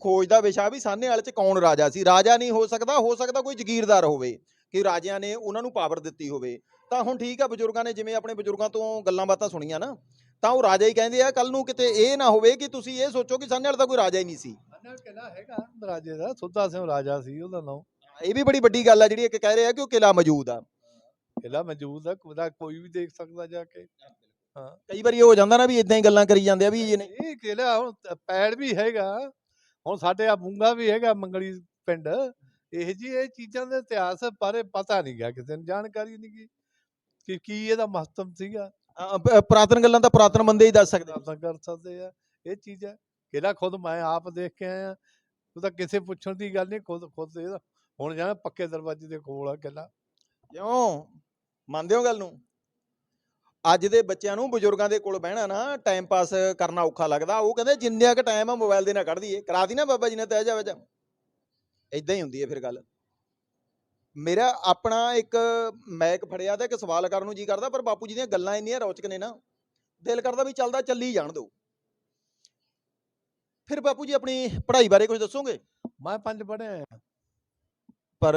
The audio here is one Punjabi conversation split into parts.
ਖੋਜ ਦਾ ਵਿਸ਼ਾ ਵੀ ਸਾਹਨੇਵਾਲ ਚ ਕੌਣ ਰਾਜਾ ਸੀ? ਰਾਜਾ ਨਹੀਂ ਹੋ ਸਕਦਾ ਹੋ ਸਕਦਾ ਕੋਈ ਜ਼ਗੀਰਦਾਰ ਹੋਵੇ ਕਿ ਰਾਜਿਆਂ ਨੇ ਉਹਨਾਂ ਨੂੰ ਪਾਵਰ ਦਿੱਤੀ ਹੋਵੇ। ਤਾਂ ਹੁਣ ਠੀਕ ਆ ਬਜ਼ੁਰਗਾਂ ਨੇ ਜਿਵੇਂ ਆਪਣੇ ਬਜ਼ੁਰਗਾਂ ਤੋਂ ਗੱਲਾਂ ਬਾਤਾਂ ਸੁਣੀਆਂ ਨਾ ਤਾਂ ਉਹ ਰਾਜਾ ਹੀ ਕਹਿੰਦੇ ਆ ਕੱਲ ਨੂੰ ਕਿਤੇ ਇਹ ਨਾ ਹੋਵੇ ਕਿ ਤੁਸੀਂ ਇਹ ਸੋਚੋ ਕਿ ਸਾਹਨੇਵਾਲ ਦਾ ਕੋਈ ਰਾਜਾ ਹੀ ਨਹੀਂ ਸੀ। ਕਿਲਾ ਹੈਗਾ? ਰਾਜੇ ਦਾ ਸੁੱਧਾ ਸਿੰਘ ਰਾਜਾ ਸੀ ਉਹਦਾ ਨਾਮ। ਇਹ ਵੀ ਬੜੀ ਵੱਡੀ ਗੱਲ ਆ ਜਿਹੜੀ ਇੱਕ ਕਹਿ ਰਹੇ ਆ ਕਿ ਉਹ ਕਿਲਾ ਮੌਜੂਦ ਆ। ਕਿਲਾ ਮੌਜੂਦ ਆ ਉਹਦਾ ਕੋਈ ਵੀ ਦੇਖ ਸਕਦਾ ਜਾ ਕੇ। ਹਾਂ ਕਈ ਵਾਰੀ ਹੋ ਜਾਂਦਾ ਨਾ ਵੀ ਇਦਾਂ ਹੀ ਗੱਲਾਂ ਕਰੀ ਜਾਂਦੇ ਆ ਵੀ ਇਹ ਨਹੀਂ। ਇਹ ਕਿਲਾ ਹੁਣ ਤ- ਪੈੜ ਵੀ ਹੈਗਾ। ਹੁਣ ਸਾਡੇ ਆ ਬੁੰਗਾ ਵੀ ਹੈਗਾ ਮੰਗਲੀ ਪਿੰਡ ਇਹ ਜੀ ਇਹ ਚੀਜ਼ਾਂ ਦੇ ਇਤਿਹਾਸ ਬਾਰੇ ਪਤਾ ਨਹੀਂ ਗਿਆ ਕਿਸੇ ਨੂੰ ਜਾਣਕਾਰੀ ਨਹੀਂ ਗੀ ਕਿ ਕੀ ਇਹਦਾ ਮਹੱਤਵ ਸੀਗਾ। ਅ, ਪ- ਪੁਰਾਤਨ ਗੱਲਾਂ ਤਾਂ ਪੁਰਾਤਨ ਬੰਦੇ ਹੀ ਦੱਸ ਸਕਦੇ ਆ। ਆਪਾਂ ਕਰ ਸਕਦੇ ਆ ਇਹ ਚੀਜ਼ ਹੈ। ਕਿਲਾ ਖੁਦ ਮੈਂ ਆਪ ਦੇਖ ਕੇ ਆਇਆ ਉਹ ਤਾਂ ਕਿਸੇ ਪੁੱਛਣ ਦੀ ਗੱਲ ਨਹੀਂ ਖੁਦ ਖੁਦ ਇਹਦਾ ਹੁਣ ਜਾਣਾ ਪੱਕੇ ਦਰਵਾਜ਼ੇ ਦੇ ਕੋਲ ਆ ਕਿਲਾ। ਕਿਉਂ? ਮੰਨਦੇ ਹੋ ਗੱਲ ਨੂੰ? ਅੱਜ ਦੇ ਬੱਚਿਆਂ ਨੂੰ ਬਜ਼ੁਰਗਾਂ ਦੇ ਕੋਲ ਬਹਿਣਾ ਨਾ ਟਾਈਮ ਪਾਸ ਕਰਨਾ ਔਖਾ ਲੱਗਦਾ। ਉਹ ਕਹਿੰਦੇ ਜਿੰਨਾ ਕੁ ਟਾਈਮ ਆ ਮੋਬਾਈਲ ਦੇ ਨਾਲ ਕੱਢ ਦਈਏ। ਕਰਾ ਦੀ ਨਾ ਬਾਬਾ ਜੀ ਨੇ ਤੈ ਜਾ ਵਿੱਚ ਇਦਾਂ ਹੀ ਹੁੰਦੀ ਹੈ ਫਿਰ ਗੱਲ। ਮੇਰਾ ਆਪਣਾ ਇੱਕ ਮੈਕ ਫੜਿਆ ਤਾਂ ਇੱਕ ਸਵਾਲ ਕਰਨ ਨੂੰ ਜੀ ਕਰਦਾ ਪਰ ਬਾਪੂ ਜੀ ਦੀਆਂ ਗੱਲਾਂ ਇੰਨੀਆਂ ਰੌਚਕ ਨੇ ਨਾ ਦਿਲ ਕਰਦਾ ਵੀ ਚੱਲਦਾ ਚੱਲੀ ਜਾਣ ਦਿਓ ਫਿਰ ਬਾਪੂ ਜੀ ਆਪਣੀ ਪੜ੍ਹਾਈ ਬਾਰੇ ਕੁਝ ਦੱਸੋਗੇ? ਮੈਂ ਪੰਜ ਪੜਿਆ ਪਰ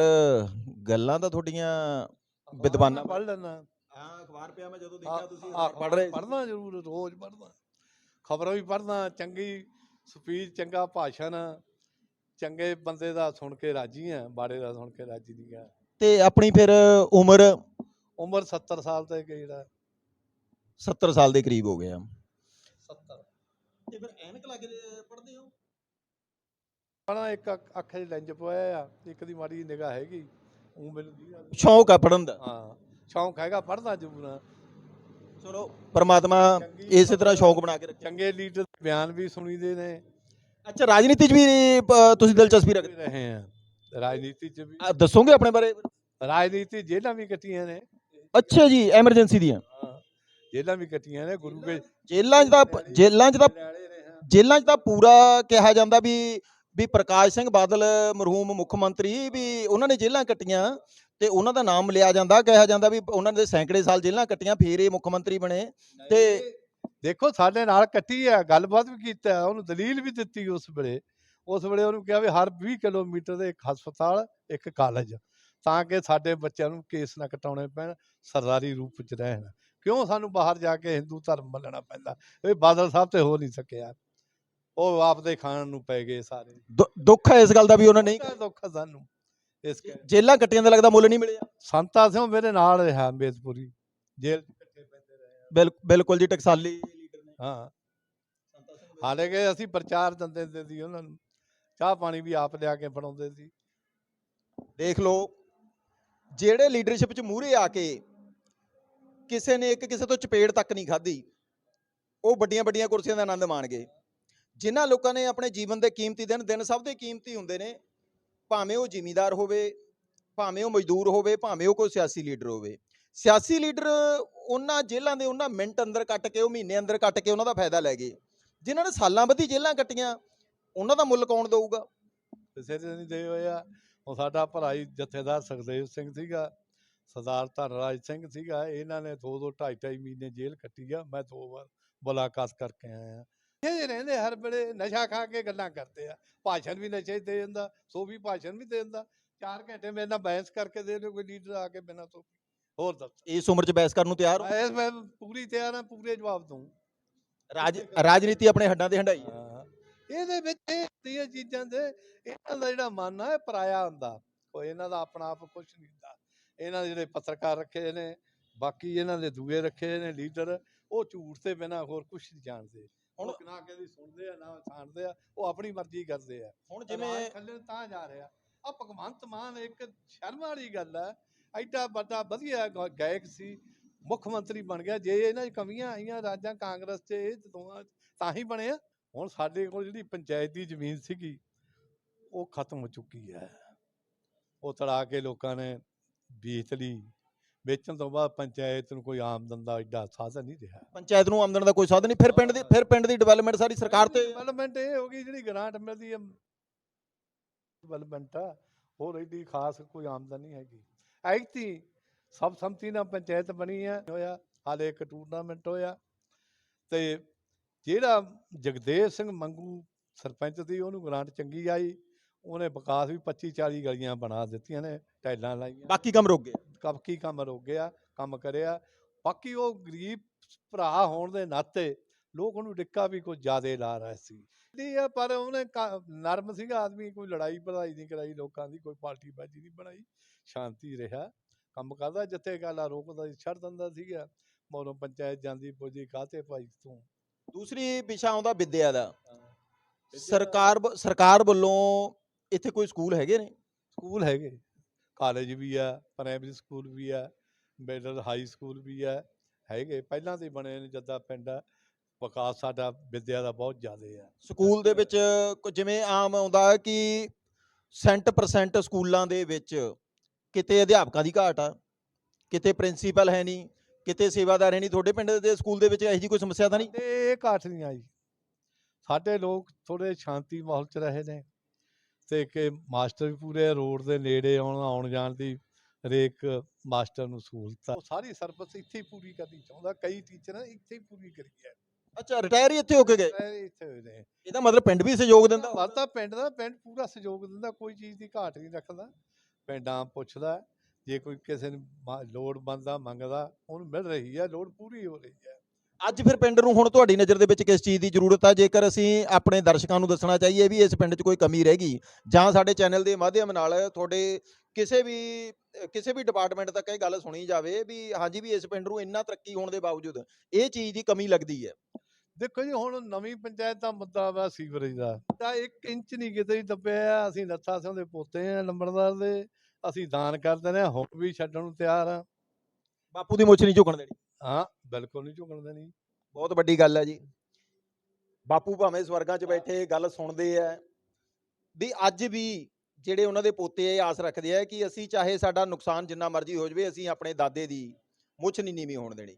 ਗੱਲਾਂ ਤਾਂ ਤੁਹਾਡੀਆਂ ਵਿਦਵਾਨਾਂ ਪੜ ਲੈਣਾ ਹਾਂ ਅਖਬਾਰ ਪਿਆ ਮੈਂ ਜਦੋਂ ਪੜ ਰਹੇ ਪੜਨਾ ਜ਼ਰੂਰ ਰੋਜ਼ ਪੜਨਾ ਖਬਰਾਂ ਵੀ ਪੜਨਾ ਚੰਗੀ ਸਪੀਚ ਚੰਗਾ ਭਾਸ਼ਣ ਚੰਗੇ ਬੰਦੇ ਦਾ ਸੁਣ ਕੇ ਰਾਜੀ ਆ ਬਾੜੇ ਦਾ ਸੁਣ ਕੇ ਰਾਜੀ ਦੀ ਆ। ਤੇ ਆਪਣੀ ਫਿਰ ਉਮਰ? ਉਮਰ 70 ਸਾਲ ਤੇ ਜਿਹੜਾ 70 ਸਾਲ ਦੇ ਕਰੀਬ ਹੋ ਗਿਆ 70 ਤੇ ਫਿਰ ਐਨਕ ਲੱਗ ਪੜਦੇ ਹੋ? ਪੜਨਾ ਇੱਕ ਅੱਖ ਅੱਖ 'ਚ ਲੈਂਜ ਪਵਾਇਆ ਆ ਇੱਕ ਦੀ ਮਾੜੀ ਨਿਗਾਹ ਹੈਗੀ ਉਹ ਮੈਨੂੰ ਦੀ ਸ਼ੌਂਕ ਆ ਪੜਨ ਦਾ। ਹਾਂ। ਸ਼ੌਂਕ ਹੈਗਾ ਪੜਨਾ ਜ਼ਰੂਰ ਆ ਚਲੋ ਪਰਮਾਤਮਾ ਇਸੇ ਤਰ੍ਹਾਂ ਸ਼ੌਂਕ ਬਣਾ ਕੇ ਰੱਖਿਆ ਚੰਗੇ ਲੀਡਰ ਦੇ ਬਿਆਨ ਵੀ ਸੁਣੀਦੇ ਨੇ। ਅੱਛਾ ਰਾਜਨੀਤੀ 'ਚ ਵੀ ਅ, ਤੁਸੀਂ ਦਿਲਚਸਪੀ ਰੱਖਦੇ ਰਹੇ ਆ ਰਾਜਨੀਤੀ 'ਚ ਵੀ। ਆ, ਦੱਸੋਗੇ ਆਪਣੇ ਬਾਰੇ? ਰਾਜਨੀਤੀ ਜੇਲਾਂ ਵੀ ਕੱਟੀਆਂ ਨੇ। ਅੱਛਾ ਜੀ ਐਮਰਜੈਂਸੀ ਦੀਆਂ। ਹਾਂ ਜੇਲਾਂ ਵੀ ਕੱਟੀਆਂ ਨੇ ਗੁਰੂ ਕੇ ਜੇਲ੍ਹਾਂ 'ਚ ਤਾਂ ਜੇਲ੍ਹਾਂ 'ਚ ਤਾਂ ਜੇਲ੍ਹਾਂ 'ਚ ਤਾਂ ਪੂਰਾ ਕਿਹਾ ਜਾਂਦਾ ਵੀ ਵੀ ਪ੍ਰਕਾਸ਼ ਸਿੰਘ ਬਾਦਲ ਮਰਹੂਮ ਮੁੱਖ ਮੰਤਰੀ ਵੀ ਉਹਨਾਂ ਨੇ ਜੇਲ੍ਹਾਂ ਕੱਟੀਆਂ। ਤੇ ਉਹਨਾਂ ਦਾ ਨਾਮ ਲਿਆ ਜਾਂਦਾ ਕਿਹਾ ਜਾਂਦਾ ਵੀ ਉਹਨਾਂ ਦੇ ਸੈਂਕੜੇ ਸਾਲ ਜੇਲ੍ਹਾਂ ਕੱਟੀਆਂ ਫੇਰ ਇਹ ਮੁੱਖ ਮੰਤਰੀ ਬਣੇ। ਤੇ ਦੇਖੋ ਸਾਡੇ ਨਾਲ ਕੱਟੀ ਆ ਗੱਲਬਾਤ ਵੀ ਕੀਤਾ ਉਹਨੂੰ ਦਲੀਲ ਵੀ ਦਿੱਤੀ ਉਸ ਵੇਲੇ। ਉਸ ਵੇਲੇ ਉਹਨੂੰ ਕਿਹਾ ਵੀ ਹਰ 20 ਕਿਲੋਮੀਟਰ ਦੇ ਇੱਕ ਹਸਪਤਾਲ ਇੱਕ ਕਾਲਜ। ਤਾਂ ਕਿ ਸਾਡੇ ਬੱਚਿਆਂ ਨੂੰ ਕੇਸ ਨਾ ਕਟਾਉਣੇ ਪੈਣ ਸਰਦਾਰੀ ਰੂਪ ਚ ਰਹਿਣ। ਕਿਉਂ ਸਾਨੂੰ ਬਾਹਰ ਜਾ ਕੇ ਹਿੰਦੂ ਧਰਮ ਮੰਨਣਾ ਪੈਂਦਾ? ਇਹ ਬਾਦਲ ਸਾਹਿਬ ਤੇ ਹੋ ਨਹੀਂ ਸਕਿਆ। ਉਹ ਆਪਦੇ ਖਾਣ ਨੂੰ ਪੈ ਗਏ ਸਾਰੇ। ਦੁੱਖ ਹੈ ਇਸ ਗੱਲ ਦਾ ਵੀ ਉਹਨਾਂ ਨੇ ਬੜਾ ਦੁੱਖ ਸਾਨੂੰ। ਇਸ ਕਰਕੇ। ਜੇਲ੍ਹਾਂ ਕੱਟੀਆਂ ਦਾ ਲੱਗਦਾ ਮੁੱਲ ਨਹੀਂ ਮਿਲਿਆ। ਸੰਤਾ ਸਿੰਘ ਮੇਰੇ ਨਾਲ ਰਿਹਾ ਅੰਬੇਦਪੁਰੀ। ਜੇਲ੍ਹ ਚ ਇਕੱਠੇ ਪੈਂਦੇ ਰਹੇ। ਬਿਲ- ਬਿਲਕੁਲ ਜੀ ਟਕਸਾਲੀ ਲੀਡਰ ਨੇ। ਹਾਂ। ਹਾਲੇ ਕਿ ਅਸੀਂ ਪ੍ਰਚਾਰ ਦਿੰਦੇ ਹੁੰਦੇ ਸੀ ਉਹਨਾਂ ਨੂੰ। ਚਾਹ ਪਾਣੀ ਵੀ ਆਪ ਲਿਆ ਕੇ ਫੜਾਉਂਦੇ ਸੀ। ਦੇਖ ਲਓ ਜਿਹੜੇ ਲੀਡਰਸ਼ਿਪ 'ਚ ਮੂਹਰੇ ਆ ਕੇ ਕਿਸੇ ਨੇ ਇੱਕ ਕਿਸੇ ਤੋਂ ਚਪੇੜ ਤੱਕ ਨਹੀਂ ਖਾਧੀ ਉਹ ਵੱਡੀਆਂ ਵੱਡੀਆਂ ਕੁਰਸੀਆਂ ਦਾ ਆਨੰਦ ਮਾਣ ਗਏ ਜਿਨ੍ਹਾਂ ਲੋਕਾਂ ਨੇ ਆਪਣੇ ਜੀਵਨ ਦੇ ਕੀਮਤੀ ਦਿਨ ਦਿਨ ਸਭ ਦੇ ਕੀਮਤੀ ਹੁੰਦੇ ਨੇ ਭਾਵੇਂ ਉਹ ਜ਼ਿਮੀਂਦਾਰ ਹੋਵੇ, ਭਾਵੇਂ ਉਹ ਮਜ਼ਦੂਰ ਹੋਵੇ, ਭਾਵੇਂ ਉਹ ਕੋਈ ਸਿਆਸੀ ਲੀਡਰ ਹੋਵੇ। ਸਿਆਸੀ ਲੀਡਰ ਉਹਨਾਂ ਜੇਲ੍ਹਾਂ ਦੇ ਉਹਨਾਂ ਮਿੰਟ ਅੰਦਰ ਕੱਟ ਕੇ, ਉਹ ਮਹੀਨੇ ਅੰਦਰ ਕੱਟ ਕੇ ਉਹਨਾਂ ਦਾ ਫਾਇਦਾ ਲੈ ਗਏ। ਜਿਨ੍ਹਾਂ ਨੇ ਸਾਲਾਂ ਬੱਧੀ ਜੇਲ੍ਹਾਂ ਕੱਟੀਆਂ, ਉਹਨਾਂ ਦਾ ਮੁੱਲ ਕੌਣ ਦਊਗਾ? ਕਿਸੇ ਦੇ ਨਹੀਂ ਦੇ ਹੋਇਆ ਉਹ ਸਾਡਾ ਭਰਾਈ ਜਥੇਦਾਰ ਸੁਖਦੇਵ ਸਿੰਘ ਸੀਗਾ, ਸਰਦਾਰ ਧਨਰਾਜ ਸਿੰਘ ਸੀਗਾ, ਇਹਨਾਂ ਨੇ ਦੋ ਦੋ, ਢਾਈ ਢਾਈ ਮਹੀਨੇ ਜੇਲ੍ਹ ਕੱਟੀ ਆ। ਮੈਂ ਦੋ ਵਾਰ ਮੁਲਾਕਾਤ ਕਰਕੇ ਆਇਆ। ਇਹ ਜਿਹੇ ਰਹਿੰਦੇ ਹਰ ਵੇਲੇ ਨਸ਼ਾ ਖਾ ਕੇ ਗੱਲਾਂ ਕਰਦੇ ਆ। ਭਾਸ਼ਣ ਵੀ ਨਸ਼ੇ ਦੇ ਦਿੰਦਾ ਸੋ ਵੀ ਭਾਸ਼ਣ ਵੀ ਦੇ ਦਿੰਦਾ। 4 ਘੰਟੇ ਮੇਰੇ ਨਾਲ ਬਹਿਸ ਕਰਕੇ ਦੇ ਦਿਓ ਕੋਈ ਲੀਡਰ ਆ ਕੇ ਬਿਨਾਂ ਤੋਂ ਹੋਰ ਦੱਸ। ਇਸ ਉਮਰ 'ਚ ਬਹਿਸ ਕਰਨ ਨੂੰ ਤਿਆਰ ਹੋ? ਮੈਂ ਮੈਂ ਪੂਰੀ ਤਿਆਰ ਹਾਂ ਪੂਰੇ ਜਵਾਬ ਦਊਂ। ਰਾਜ ਰਾਜਨੀਤੀ ਆਪਣੇ ਹੱਡਾਂ ਤੇ ਹੰਡਾਈ ਇਹਦੇ ਵਿੱਚ ਇਹ ਚੀਜ਼ਾਂ ਦੇ ਇਹਨਾਂ ਦਾ ਜਿਹੜਾ ਮਨ ਆ ਇਹ ਪਰਾਇਆ ਹੁੰਦਾ। ਕੋਈ ਇਹਨਾਂ ਦਾ ਆਪਣਾ ਆਪ ਕੁਝ ਨਹੀਂ ਹੁੰਦਾ। ਇਹਨਾਂ ਦੇ ਜਿਹੜੇ ਪੱਤਰਕਾਰ ਰੱਖੇ ਨੇ ਬਾਕੀ ਇਹਨਾਂ ਦੇ ਦੂਏ ਰੱਖੇ ਨੇ ਲੀਡਰ ਉਹ ਝੂਠ ਤੇ ਬਿਨਾ ਹੋਰ ਕੁਝ ਨਹੀਂ ਜਾਣਦੇ। ਹੁਣ- ਨਾ ਕਿਸੇ ਦੀ ਸੁਣਦੇ ਆ ਨਾ ਛਾਣਦੇ ਆ ਉਹ ਆਪਣੀ ਮਰਜ਼ੀ ਕਰਦੇ ਆ। ਹੁਣ ਜਿਵੇਂ ਥੱਲੇ ਤਾਂ ਜਾ ਰਿਹਾ ਆ। ਭਗਵੰਤ ਮਾਨ ਇੱਕ ਸ਼ਰਮ ਵਾਲੀ ਗੱਲ ਆ। ਐਡਾ ਵੱਡਾ ਵਧੀਆ ਗਾਇਕ ਸੀ ਮੁੱਖ ਮੰਤਰੀ ਬਣ ਗਿਆ। ਜੇ ਇਹਨਾਂ 'ਚ ਕਮੀਆਂ ਆਈਆਂ ਰਾਜਾਂ ਕਾਂਗਰਸ 'ਚ ਇਹ 'ਚ ਤਾਂ ਹੀ ਬਣਿਆ ਹੁਣ ਸਾਡੇ ਕੋਲ ਜਿਹੜੀ ਪੰਚਾਇਤ ਦੀ ਜ਼ਮੀਨ ਸੀਗੀ ਉਹ ਖਤਮ ਹੋ ਚੁੱਕੀ ਹੈ। ਉਹ ਤੜਾ ਕੇ ਲੋਕਾਂ ਨੇ ਵੇਚ ਲਈ। ਵੇਚਣ ਤੋਂ ਬਾਅਦ ਪੰਚਾਇਤ ਨੂੰ ਕੋਈ ਆਮਦਨ ਦਾ ਐਡਾ ਸਾਧਨ ਨਹੀਂ ਰਿਹਾ। ਪੰਚਾਇਤ ਨੂੰ ਆਮਦਨ ਦਾ ਕੋਈ ਸਾਧਨ ਨਹੀਂ ਫਿਰ ਪਿੰਡ ਦੀ ਫਿਰ ਪਿੰਡ ਦੀ ਡਿਵੈਲਪਮੈਂਟ ਸਾਰੀ ਸਰਕਾਰ ਤੇ ਡਿਵੈਲਪਮੈਂਟ ਇਹ ਹੋ ਗਈ ਜਿਹੜੀ ਗ੍ਰਾਂਟ ਮਿਲਦੀ ਹੈ ਡਿਵੈਲਪਮੈਂਟ ਆ ਹੋਰ ਐਡੀ ਖਾਸ ਕੋਈ ਆਮਦਨ ਨਹੀਂ ਹੈਗੀ। ਐਕਤੀ ਸਭ ਸੰਮਤੀ ਨਾਲ ਪੰਚਾਇਤ ਬਣੀ ਹੈ ਹੋਇਆ। ਹਾਲੇ ਇੱਕ ਟੂਰਨਾਮੈਂਟ ਹੋਇਆ। ਤੇ ਜਿਹੜਾ ਜਗਦੇਵ ਸਿੰਘ ਮੰਗੂ ਸਰਪੰਚ ਦੀ ਉਹਨੂੰ ਗ੍ਰਾਂਟ ਚੰਗੀ ਆਈ। ਉਹਨੇ ਵਿਕਾਸ ਵੀ 25 40 ਗਲੀਆਂ ਬਣਾ ਦਿੱਤੀਆਂ ਨੇ ਟਾਈਲਾਂ ਲਾਈਆਂ। ਬਾਕੀ ਕੰਮ ਰੁਕ ਗਏ? ਕਬਕੀ ਕੰਮ ਰੁਕ ਗਿਆ? ਕੰਮ ਕਰਿਆ। ਬਾਕੀ ਉਹ ਗਰੀਬ ਭਰਾ ਹੋਣ ਦੇ ਨਾਤੇ ਲੋਕ ਉਹਨੂੰ ਡਿੱਕਾ ਵੀ ਕੁਝ ਜ਼ਿਆਦੇ ਲਾ ਰਹੇ ਸੀ। ਨਹੀਂ ਆ ਪਰ ਉਹਨੇ ਨਰਮ ਸੀਗਾ ਆਦਮੀ ਕੋਈ ਲੜਾਈ ਭੜਾਈ ਨਹੀਂ ਕਰਾਈ ਲੋਕਾਂ ਦੀ ਕੋਈ ਪਾਰਟੀ ਬਾਜੀ ਨਹੀਂ ਬਣਾਈ। ਸ਼ਾਂਤੀ ਰਿਹਾ। ਕੰਮ ਕਰਦਾ ਜਿੱਥੇ ਗੱਲਾਂ ਰੋਕਦਾ ਸੀ ਛੱਡ ਦਿੰਦਾ ਸੀਗਾ। ਮੋਰੋਂ ਪੰਚਾਇਤ ਜਾਂਦੀ ਪੁੱਜੀ ਕਾਤੇ ਭਾਈ ਤੂੰ? ਦੂਸਰੀ ਵਿਸ਼ਾ ਆਉਂਦਾ ਵਿੱਦਿਆ ਦਾ। ਸਰਕਾਰ ਸਰਕਾਰ ਵੱਲੋਂ ਇੱਥੇ ਕੋਈ ਸਕੂਲ ਹੈਗੇ ਨੇ? ਸਕੂਲ ਹੈਗੇ। ਕਾਲਜ ਵੀ ਆ ਪ੍ਰਾਇਮਰੀ ਸਕੂਲ ਵੀ ਆ ਮਿਡਲ ਹਾਈ ਸਕੂਲ ਵੀ ਆ ਹੈਗੇ। ਪਹਿਲਾਂ ਤੋਂ ਹੀ ਬਣੇ ਨੇ ਜੱਦਾ ਪਿੰਡ ਆ ਵਿਕਾਸ ਸਾਡਾ ਵਿਦਿਆ ਦਾ ਬਹੁਤ ਜ਼ਿਆਦਾ ਆ। ਸਕੂਲ ਦੇ ਵਿੱਚ ਕੁ- ਜਿਵੇਂ ਆਮ ਆਉਂਦਾ ਕਿ ਸੈਂਟ ਪਰਸੈਂਟ ਸਕੂਲਾਂ ਦੇ ਵਿੱਚ ਕਿਤੇ ਅਧਿਆਪਕਾਂ ਦੀ ਘਾਟ ਆ ਕਿਤੇ ਪ੍ਰਿੰਸੀਪਲ ਹੈ ਨਹੀਂ ਕਿਤੇ ਸੇਵਾਦਾਰ ਹੈ ਨਹੀਂ ਤੁਹਾਡੇ ਪਿੰਡ ਦੇ ਸਕੂਲ ਦੇ ਵਿੱਚ ਇਹੋ ਜਿਹੀ ਕੋਈ ਸਮੱਸਿਆ ਤਾਂ ਨਹੀਂ? ਇਹ ਘਾਟ ਨਹੀਂ ਆਈ। ਸਾਡੇ ਲੋਕ ਥੋੜੇ ਸ਼ਾਂਤੀ ਮਾਹੌਲ ਚ ਰਹੇ ਨੇ। ਤੇ ਕਿ ਮਾਸਟਰ ਵੀ ਪੂਰੇ ਰੋਡ ਦੇ ਨੇੜੇ ਆਉਣ ਆਉਣ ਜਾਣ ਦੀ ਹਰੇਕ ਮਾਸਟਰ ਨੂੰ ਸਹੂਲਤ ਆ। ਉਹ ਸਾਰੀ ਸਰਵਿਸ ਇੱਥੇ ਹੀ ਪੂਰੀ ਕਰਨੀ ਚਾਹੁੰਦਾ ਕਈ ਟੀਚਰ ਇੱਥੇ ਹੀ ਪੂਰੀ ਕਰੀ ਹੈ ਅੱਛਾ ਰਿਟਾਇਰ ਹੀ ਇੱਥੇ ਹੋ ਕੇ ਗਏ? ਸਾਰੇ ਇੱਥੇ ਹੋਏ ਨੇ। ਇਹਦਾ ਮਤਲਬ ਪਿੰਡ ਵੀ ਸਹਿਯੋਗ ਦਿੰਦਾ? ਵੱਧ ਤਾਂ ਪਿੰਡ ਦਾ ਪਿੰਡ ਪੂਰਾ ਸਹਿਯੋਗ ਦਿੰਦਾ ਕੋਈ ਚੀਜ਼ ਦੀ ਘਾਟ ਨਹੀਂ ਰੱਖਦਾ। ਪਿੰਡਾਂ ਪੁੱਛਦਾ ਜੇ ਕੋਈ ਕਿਸੇ ਨੂੰ ਮਾ- ਲੋੜ ਬੰਦਾ ਮੰਗਦਾ ਉਹਨੂੰ ਮਿਲ ਰਹੀ ਹੈ ਲੋੜ ਪੂਰੀ ਹੋ ਰਹੀ ਹੈ ਅੱਜ ਫਿਰ ਪਿੰਡ ਨੂੰ ਹੁਣ ਤੁਹਾਡੀ ਨਜ਼ਰ ਦੇ ਵਿੱਚ ਕਿਸ ਚੀਜ਼ ਦੀ ਜ਼ਰੂਰਤ ਹੈ ਜੇਕਰ ਅਸੀਂ ਆਪਣੇ ਦਰਸ਼ਕਾਂ ਨੂੰ ਦੱਸਣਾ ਚਾਹੀਏ ਵੀ ਇਸ ਪਿੰਡ 'ਚ ਕੋਈ ਕਮੀ ਰਹਿ ਗਈ ਜਾਂ ਸਾਡੇ ਚੈਨਲ ਦੇ ਮਾਧਿਅਮ ਨਾਲ ਤੁਹਾਡੇ ਕਿਸੇ ਵੀ ਕਿਸੇ ਵੀ ਡਿਪਾਰਟਮੈਂਟ ਤੱਕ ਇਹ ਗੱਲ ਸੁਣੀ ਜਾਵੇ ਵੀ ਹਾਂਜੀ ਵੀ ਇਸ ਪਿੰਡ ਨੂੰ ਇੰਨਾ ਤਰੱਕੀ ਹੋਣ ਦੇ ਬਾਵਜੂਦ ਇਹ ਚੀਜ਼ ਦੀ ਕਮੀ ਲੱਗਦੀ ਹੈ। ਦੇਖੋ ਜੀ ਹੁਣ ਨਵੀਂ ਪੰਚਾਇਤ ਦਾ ਮੁੱਦਾ ਵਾ ਸੀਵਰੇਜ ਦਾ। ਤਾਂ 1 ਇੰਚ ਨਹੀਂ ਕਿਤੇ ਹੀ ਦੱਬਿਆ ਅਸੀਂ ਨੱਥਾ ਸਿੰਘ ਦੇ ਪੋਤੇ ਆ ਨੰਬਰਦਾਰ ਦੇ ਅਸੀਂ ਦਾਨ ਕਰ ਦਿੰਦੇ ਹਾਂ ਹੁਣ ਵੀ ਛੱਡਣ ਨੂੰ ਤਿਆਰ ਆ। ਬਾਪੂ ਦੀ ਮੁੱਛ ਨਹੀਂ ਝੁਕਣ ਦੇਣੀ। ਹਾਂ। ਬਿਲਕੁਲ ਨਹੀਂ ਝੁਕਣ ਦੇਣੀ। ਬਹੁਤ ਵੱਡੀ ਗੱਲ ਹੈ ਜੀ। ਬਾਪੂ ਭਾਵੇਂ ਸਵਰਗਾਂ 'ਚ ਬੈਠੇ ਗੱਲ ਸੁਣਦੇ ਆ। ਵੀ ਅੱਜ ਵੀ ਜਿਹੜੇ ਉਹਨਾਂ ਦੇ ਪੋਤੇ ਆਸ ਰੱਖਦੇ ਆ ਕਿ ਅਸੀਂ ਚਾਹੇ ਸਾਡਾ ਨੁਕਸਾਨ ਜਿੰਨਾ ਮਰਜ਼ੀ ਹੋ ਜਾਵੇ ਅਸੀਂ ਆਪਣੇ ਦਾਦੇ ਦੀ ਮੁੱਛ ਨਹੀਂ ਨੀਵੀਂ ਹੋਣ ਦੇਣੀ।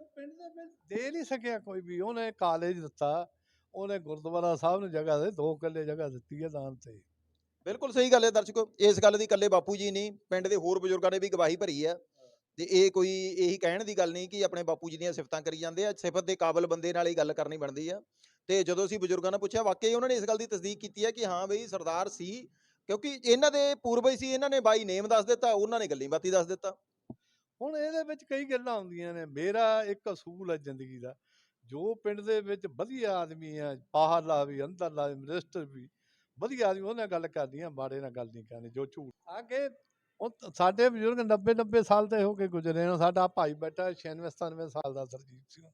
ਉਹ ਪਿੰਡ ਦੇ ਵਿੱਚ ਦੇ ਨਹੀਂ ਸਕਿਆ ਕੋਈ ਵੀ। ਉਹਨੇ ਕਾਲਜ ਦਿੱਤਾ। ਉਹਨੇ ਗੁਰਦੁਆਰਾ ਸਾਹਿਬ ਨੂੰ ਜਗ੍ਹਾ ਦੇ ਦੋ ਕਿੱਲੇ ਜਗ੍ਹਾ ਦਿੱਤੀ ਹੈ ਦਾਨ ਤੇ। ਬਿਲਕੁਲ ਸਹੀ ਗੱਲ ਹੈ ਦਰਸ਼ਕੋ। ਇਸ ਗੱਲ ਦੀ ਇਕੱਲੇ ਬਾਪੂ ਜੀ ਨਹੀਂ ਪਿੰਡ ਦੇ ਹੋਰ ਬਜ਼ੁਰਗਾਂ ਨੇ ਵੀ ਗਵਾਹੀ ਭਰੀ ਹੈ। ਤੇ ਇਹ ਕੋਈ ਇਹੀ ਕਹਿਣ ਦੀ ਗੱਲ ਨਹੀਂ ਕਿ ਆਪਣੇ ਬਾਪੂ ਜੀ ਦੀਆਂ ਸਿਫਤਾਂ ਕਰੀ ਜਾਂਦੇ ਆ, ਸਿਫਤ ਦੇ ਕਾਬਲ ਬੰਦੇ ਨਾਲ ਹੀ ਗੱਲ ਕਰਨੀ ਬਣਦੀ ਆ। ਤੇ ਜਦੋਂ ਅਸੀਂ ਬਜ਼ੁਰਗਾਂ ਨੂੰ ਪੁੱਛਿਆ, ਵਾਕਈ ਉਹਨਾਂ ਨੇ ਇਸ ਗੱਲ ਦੀ ਤਸਦੀਕ ਕੀਤੀ ਹੈ ਕਿ ਹਾਂ ਬਈ ਸਰਦਾਰ ਸੀ, ਕਿਉਂਕਿ ਇਹਨਾਂ ਦੇ ਪੂਰਵਜ ਸੀ, ਇਹਨਾਂ ਨੇ ਬਾਈ ਨੇਮ ਦੱਸ ਦਿੱਤਾ, ਉਹਨਾਂ ਨੇ ਗੱਲੀ ਬਾਤੀ ਦੱਸ ਦਿੱਤਾ। ਹੁਣ ਇਹਦੇ ਵਿੱਚ ਕਈ ਗੱਲਾਂ ਆਉਂਦੀਆਂ ਨੇ। ਮੇਰਾ ਇੱਕ ਅਸੂਲ ਹੈ ਜ਼ਿੰਦਗੀ ਦਾ। ਜੋ ਪਿੰਡ ਦੇ ਵਿੱਚ ਵਧੀਆ ਆਦਮੀ ਆ ਬਾਹਰਲਾ ਵੀ ਅੰਦਰਲਾ ਵੀ ਮਿਨਿਸਟਰ ਵੀ, ਵਧੀਆ ਆਦਮੀ ਉਹਨਾਂ ਨਾਲ ਗੱਲ ਕਰਨੀ ਆ, ਮਾੜੇ ਨਾਲ ਗੱਲ ਨਹੀਂ ਕਰਨੀ, ਜੋ ਝੂਠ। ਆ ਕੇ ਉਹ ਤ- ਸਾਡੇ ਬਜ਼ੁਰਗ 90 90 ਸਾਲ ਦੇ ਹੋ ਕੇ ਗੁਜ਼ਰੇ ਨੇ ਸਾਡਾ ਭਾਈ ਬੈਠਾ 96 97 ਸਾਲ ਦਾ ਸਰਜੀਤ ਸਿੰਘ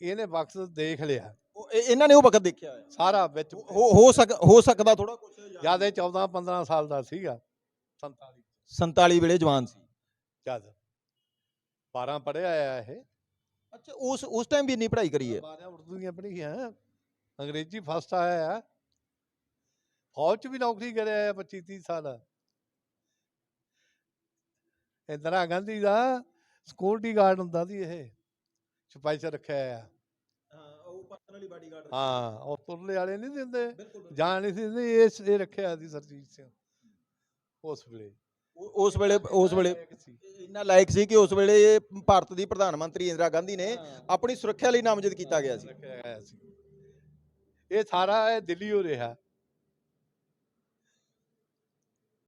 ਇਹਨੇ ਵਕਤ ਦੇਖ ਲਿਆ। ਉਹ ਇਹ- ਇਹਨਾਂ ਨੇ ਉਹ ਵਕਤ ਦੇਖਿਆ ਹੋਇਆ? ਸਾਰਾ ਵਿੱਚ ਹੋ ਹੋ ਸਕ ਹੋ ਸਕਦਾ ਥੋੜਾ ਕੁਝ ਜਿਆਦੇ 14 15 ਸਾਲ ਦਾ ਸੀਗਾ। 47 47 ਵੇਲੇ ਜਵਾਨ ਸੀ। ਜਦ 12 ਪੜਿਆ ਆ ਇਹ। ਅੱਛਾ ਉਸ ਉਸ ਟਾਈਮ ਵੀ ਇੰਨੀ ਪੜ੍ਹਾਈ ਕਰੀ ਹੈ? ਬਾਰਾਂ ਉਰਦੂ ਦੀਆਂ ਪੜ੍ਹੀਆਂ। ਅੰਗਰੇਜ਼ੀ ਫਸਟ ਆਇਆ ਆ। ਫੌਜ ਚ ਵੀ ਨੌਕਰੀ ਕਰਿਆ ਆ 25 30 ਸਾਲ। ਇੰਦਰਾ ਗਾਂਧੀ ਦਾ ਸਿਕਿਉਰਿਟੀ ਗਾਰਡ ਹੁੰਦਾ ਸੀ ਇਹ ਸਿਪਾਹੀ ਚ ਰੱਖਿਆ ਆ ਹਾਂ ਉਹ ਪਰਸਨਲੀ ਬਾਡੀਗਾਰਡ ਹਾਂ ਉਹ ਤੁਰਲੇ ਵਾਲੇ ਨਹੀਂ ਦਿੰਦੇ ਜਾਣ ਨਹੀਂ ਸੀ ਇਹ ਇਹ ਰੱਖਿਆ ਸੀ ਸਰਜੀਤ ਸਿੰਘ ਉਸ ਵੇਲੇ। ਉਸ ਵੇਲੇ ਉਸ ਵੇਲੇ ਲਾਇਕ ਸੀ। ਇੰਨਾ ਲਾਇਕ ਸੀ ਕਿ ਉਸ ਵੇਲੇ ਭਾਰਤ ਦੀ ਪ੍ਰਧਾਨ ਮੰਤਰੀ ਇੰਦਰਾ ਗਾਂਧੀ ਨੇ ਆਪਣੀ ਸੁਰੱਖਿਆ ਲਈ ਨਾਮਜ਼ਦ ਕੀਤਾ ਗਿਆ ਸੀ। ਰੱਖਿਆ ਗਿਆ ਸੀ। ਇਹ ਸਾਰਾ ਦਿੱਲੀ ਹੋ ਰਿਹਾ।